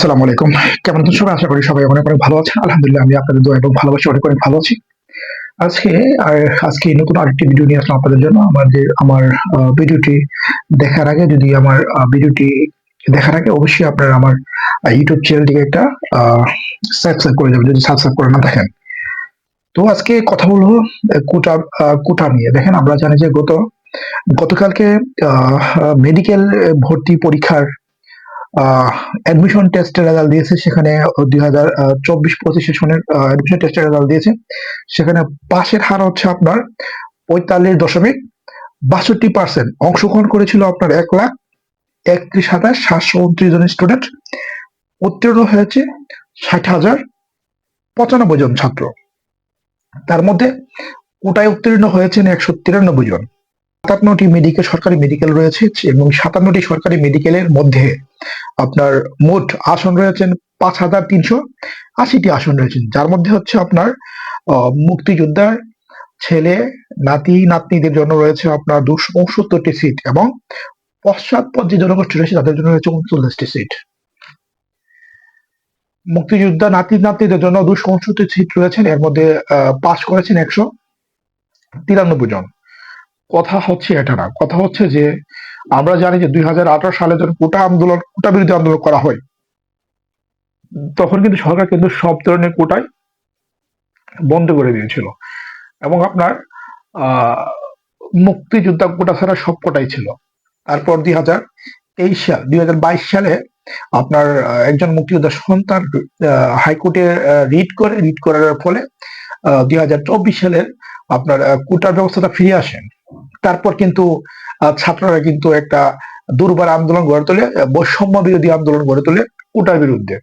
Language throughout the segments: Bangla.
আসসালামু আলাইকুম। কেমন আছেন সবাই? আশা করি সবাই অনেক অনেক ভালো আছেন। আলহামদুলিল্লাহ, আমি আপনাদের দোয়া এবং ভালোবাসি অনেক অনেক ভালো আছি। আজকে, আর আজকে নতুন আরেকটি ভিডিও নিয়ে আসলাম আপনাদের জন্য। আমাদের, আমার ভিডিওটি দেখার আগে যদি আমার ভিডিওটি দেখার আগে অবশ্যই আপনারা আমার ইউটিউব চ্যানেলটিকে একটা সাবস্ক্রাইব করে যাবেন যদি সাবস্ক্রাইব করে না, দেখেন। তো আজকে কথা বলব কোটা কোটা নিয়ে। দেখেন, আমরা জানি যে গত, গতকালকে মেডিকেল ভর্তি পরীক্ষার অ্যাডমিশন টেস্টের রেজাল্ট দিয়েছে। সেখানে দুই হাজার চব্বিশ পঁচিশ সেশনের অ্যাডমিশন টেস্টের রেজাল্ট দিয়েছে। সেখানে পাশের হার হচ্ছে আপনার পঁয়তাল্লিশ দশমিক বাষট্টি পার্সেন্ট অংশগ্রহণ করেছিল আপনার এক লাখ একত্রিশ হাজার সাতশো উনত্রিশ জন স্টুডেন্ট উত্তীর্ণ হয়েছে ষাট হাজার পঁচানব্বই জন ছাত্র। তার মধ্যে কোটায় উত্তীর্ণ হয়েছেন একশো তিরানব্বই জন। সাতান্নটি মেডিকেল সরকারি মেডিকেল রয়েছে এবং সাতান্নটি সরকারি মেডিকেলের মধ্যে আপনার মোট আসন রয়েছেন পাঁচ হাজার তিনশো আশিটি আসন রয়েছেন। যার মধ্যে হচ্ছে আপনার মুক্তিযোদ্ধার ছেলে, নাতি, নাতনিদের জন্য রয়েছে আপনার দুশো উনসত্তরটি সিট এবং পশ্চাৎপদ যে জনগোষ্ঠী রয়েছে তাদের জন্য রয়েছে উনচল্লিশটি সিট মুক্তিযোদ্ধা, নাতি, নাতনিদের জন্য দুশো উনসত্তর সিট রয়েছেন। এর মধ্যে পাশ করেছেন একশো তিরানব্বই জন। কথা হচ্ছে এটা না। কথা হচ্ছে যে, আমরা জানি যে দুই হাজার আঠারো সালে যখন কোটা আন্দোলন, কোটা বিরোধী আন্দোলন করা হয়, তখন কিন্তু সরকার কিন্তু সব ধরনের কোটাই বন্ধ করে দিয়েছিল। এবং আপনার মুক্তিযোদ্ধা কোটা ছাড়া সব কোটাই ছিল। তারপর দুই হাজার তেইশ সাল, দুই হাজার বাইশ সালে আপনার একজন মুক্তিযোদ্ধা সন্তান হাইকোর্টে রিট করে, রিট করার ফলে দুই হাজার চব্বিশ সালের আপনার কোটার ব্যবস্থাটা ফিরে আসেন। তারপর কিন্তু ছাত্ররা কিন্তু একটা দুর্বার আন্দোলন গড়ে তোলে বৈষম্য বিরোধী আন্দোলন গড়ে তোলে কোটার বিরুদ্ধে।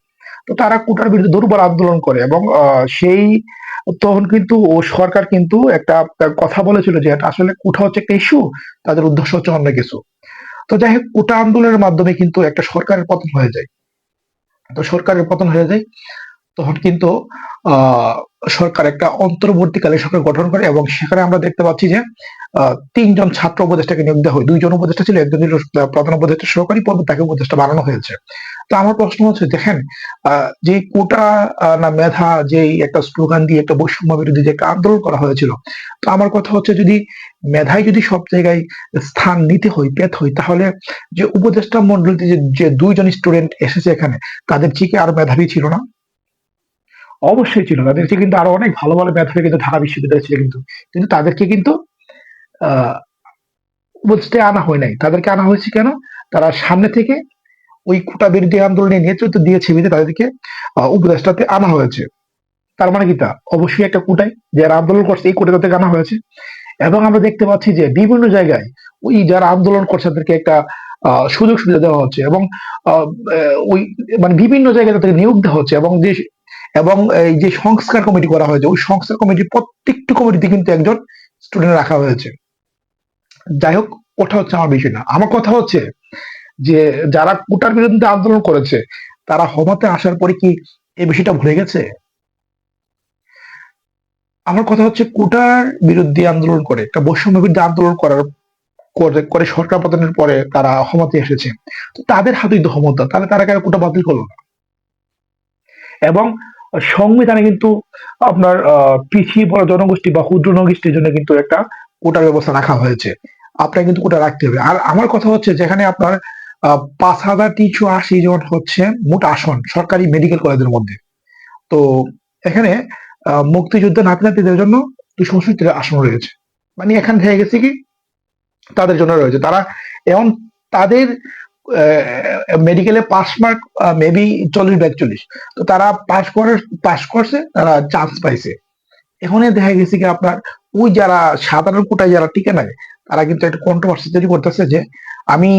তো তারা কোটার বিরুদ্ধে দুর্বার আন্দোলন করে এবং সেই তখন কিন্তু ও সরকার কিন্তু একটা কথা বলেছিল যে এটা আসলে কোটা হচ্ছে একটা ইস্যু তাদের উদ্দেশ্য হচ্ছে অন্য কিছু। তো যাই হোক, কোটা আন্দোলনের মাধ্যমে কিন্তু একটা সরকারের পতন হয়ে যায়। তো সরকারের পতন হয়ে যায়। তখন কিন্তু সরকার একটা অন্তর্বর্তীকালীন সরকার গঠন করে এবং সেখানে আমরা দেখতে পাচ্ছি যে তিনজন ছাত্র উপদেষ্টাকে নিয়োগ দেওয়া হয়। দুইজন উপদেষ্টা ছিল, একজন প্রধান উপদেষ্টা সহকারী পদে তাকে উপদেষ্টা বানানো হয়েছে। তো আমার প্রশ্ন হচ্ছে, দেখেন যে কোটা না, মেধা যে একটা স্লোগান দিয়ে একটা বৈষম্য বিরোধী যে একটা আন্দোলন করা হয়েছিল, তো আমার কথা হচ্ছে যদি মেধায় যদি সব জায়গায় স্থান নিতে হয়, পেতে হয়, তাহলে যে উপদেষ্টা মন্ডলীতে যে দুইজন স্টুডেন্ট এসেছে এখানে, তাদের থেকে আর মেধাবী ছিল না? অবশ্যই ছিল। তাদের চেয়ে কিন্তু আরও অনেক ভালো ভালো মেধাবী কিন্তু ঢাকা বিশ্ববিদ্যালয় ছিল কিন্তু। কিন্তু তাদেরকে কিন্তু উপদেষ্টায় আনা হয় নাই। তাদেরকে আনা হয়েছে কেন? তারা সামনে থেকে ওই কোটা বিরোধী আন্দোলনে নেতৃত্ব দিয়েছে বিধে তাদেরকে উপদেষ্টাতে আনা হয়েছে। তার মানে কি তা? অবশ্যই একটা কোটায় যারা আন্দোলন করছে, এই কোটা তাদেরকে আনা হয়েছে। এবং আমরা দেখতে পাচ্ছি যে বিভিন্ন জায়গায় ওই যারা আন্দোলন করছে, তাদেরকে একটা সুযোগ সুবিধা দেওয়া হচ্ছে এবং ওই মানে বিভিন্ন জায়গায় তাদেরকে নিয়োগ দেওয়া হচ্ছে এবং যে এবং এই যে সংস্কার কমিটি করা হয়েছে, ওই সংস্কার কমিটি প্রত্যেকটি কমিটিতে কিন্তু একজন স্টুডেন্ট রাখা হয়েছে। যাই হোক, ওটা হচ্ছে আমার বিষয় না। আমার কথা হচ্ছে যে, যারা কোটার বিরুদ্ধে আন্দোলন করেছে, তারা ক্ষমতা আসার পরে কি এই বিষয়টা ভুলে গেছে? আমার কথা হচ্ছে, কোটার বিরুদ্ধে আন্দোলন করে, একটা বৈষম্য বিরুদ্ধে আন্দোলন করার করে করে সরকার পতনের পরে তারা ক্ষমতায় এসেছে। তাদের হাতেই তো ক্ষমতা, তাহলে তারা কেন কোটা বাতিল করল না? এবং সংবিধানে কিন্তু আপনার পিছিয়ে পড়া জনগোষ্ঠী বা ক্ষুদ্র জনগোষ্ঠীর জন্য কিন্তু একটা কোটার ব্যবস্থা রাখা হয়েছে। আপনার কিন্তু কোটা রাখতে হবে। আর আমার কথা হচ্ছে যেখানে আপনার পাঁচ হাজার তিনশো আশি জন হচ্ছে মোট আসন, সরকারি মেডিকেল কলেজের মধ্যে। তো এখানে মুক্তিযুদ্ধ নাতি নাতিদের জন্য দুশো পঁয়ষট্টি আসন রয়েছে। মানে এখানে হয়ে গেছে কি? তাদের জন্য রয়েছে। তারা এখন তাদের মেডিকেলে পাস মার্ক মেবি চল্লিশ বা চল্লিশ তো তারা পাস করে পাস করছে, তারা চান্স পাইছে। এখানে দেখা গেছে কি আপনার, ওই যারা সাধারণ কোটায় যারা টিকে নাই, তারা কিন্তু একটা কন্ট্রোভার্সি তৈরি করতেছে যে, আমি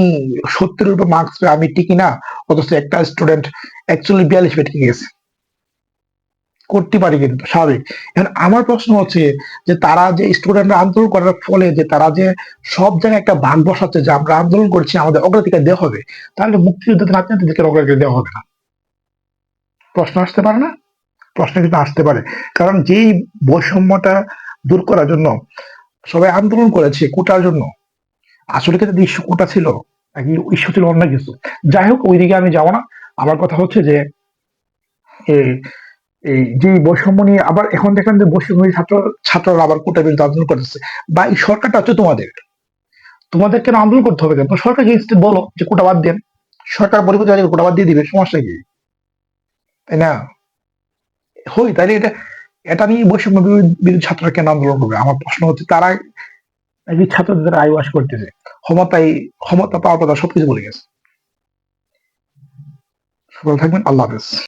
সত্তর উপর মার্কস আমি টিকি না, অথচ একটা স্টুডেন্ট অ্যাকচুয়ালি বিয়াল্লিশ পেয়ে টিকে গেছে। করতে পারি কিন্তু, স্বাভাবিক। এখন আমার প্রশ্ন হচ্ছে যে, তারা যে স্টুডেন্টরা আন্দোলন করার ফলে যে, তারা যে সব জায়গায় একটা ভাগ বসাচ্ছে যে, আমরা আন্দোলন করছি, আমাদের অগ্রাধিকার দেওয়া হবে, তাহলে মুক্তিযুদ্ধের নাতিনাতিদেরকে অগ্রাধিকার দেওয়া হবে না। প্রশ্ন আসতে পারে না? প্রশ্ন কিন্তু আসতে পারে। কারণ যেই বৈষম্যটা দূর করার জন্য, সবাই আন্দোলন করেছে কোটার জন্য, আসলে কি তাদের ইস্যু কোটা ছিল? নাকি ইস্যু ছিল অন্য কিছু? যাই হোক, ওইদিকে আমি যাব না। আমার কথা হচ্ছে যে এই যে বৈষম্য নিয়ে আবার এখন দেখেন যে বৈষম্য ছাত্র, ছাত্ররা আবার কোটা বিরুদ্ধে আন্দোলন করতেছে। বা এই সরকারটা হচ্ছে তোমাদের। তোমাদের কেন আন্দোলন করতে হবে কেন? সরকারকে বলো যে কোটা বাদ দেন, সরকার পরিবর্তন কোটা বাদ দিয়ে দিবে, সমস্যা কি? তাই না? হই তাইলে এটা এটা নিয়ে বৈষম্য বিরুদ্ধে ছাত্ররা কেন আন্দোলন করবে? আমার প্রশ্ন হচ্ছে তারা নাকি ছাত্রদের আইওয়াশ করতেছে? ক্ষমতাই ক্ষমতা পাওয়ার কথা সবকিছু বলে গেছে। ভালো থাকবেন, আল্লাহ হাফেজ।